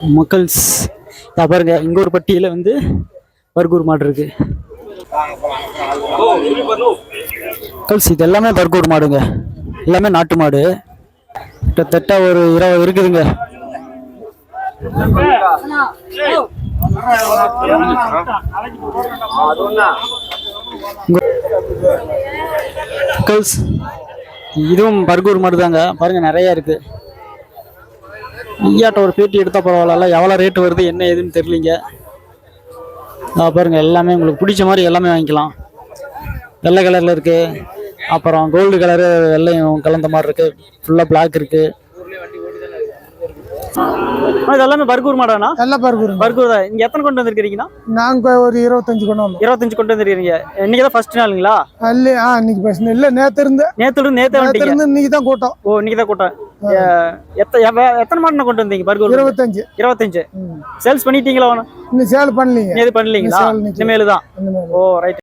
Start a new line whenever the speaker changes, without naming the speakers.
மக்கள்ஸ் பாருங்க இங்க ஒரு பட்டியல வந்து பர்கூர் மாடு இருக்கு. மக்கள்ஸ் இது எல்லாமே பர்கூர் மாடுங்க. எல்லாமே நாட்டு மாடு. கிட்டத்தட்ட ஒரு இருபது இருக்குதுங்க. மக்கள்ஸ் இதுவும் பர்கூர் மாடு தாங்க பாருங்க நிறைய இருக்கு. ஐயாட்ட ஒரு பேட்டி எடுத்தால் பரவாயில்ல. எவ்வளோ ரேட் வருது என்ன ஏதுன்னு தெரியலிங்க. பாருங்கள் எல்லாமே உங்களுக்கு பிடிச்ச மாதிரி எல்லாமே வாங்கிக்கலாம். வெள்ளை கலரில் இருக்குது அப்புறம் கோல்டு கலரு வெள்ளையும் கலந்த மாதிரி இருக்குது ஃபுல்லாக பிளாக் இருக்குது இது எல்லாமே பர்கூர் மாடாண்ணா?
எல்லாம் பருப்புருங்க
பர்கூர் தான். இங்கே எத்தனை கொண்டு வந்திருக்கிறீங்கண்ணா?
நாங்க ஒரு இருபத்தஞ்சு கொண்டு வந்தோம்.
இருபத்தஞ்சு கொண்டு வந்திருக்கீங்க இன்னைக்கு தான் ஃபர்ஸ்ட் நாளுங்களா?
அல்ல ஆ இன்னைக்கு பேசணும் இல்ல நேத்து இருந்து
நேத்துல இருந்து நேத்தே
நேத்து
வந்துட்டீங்க.
இருந்து இன்னைக்கு தான் கூட்டம்.
ஓ இன்னைக்கு தான் கூட்டம். எத்தனை மாடுண்ணா கொண்டு வந்தீங்க பர்கூர்
இருபத்தஞ்சு.
இருபத்தஞ்சு. சேல்ஸ் பண்ணிட்டீங்களா
இன்னும் சேல் பண்ணலீங்க
எது பண்ணலீங்களா. இனிமேல் தான். ஓ ரைட்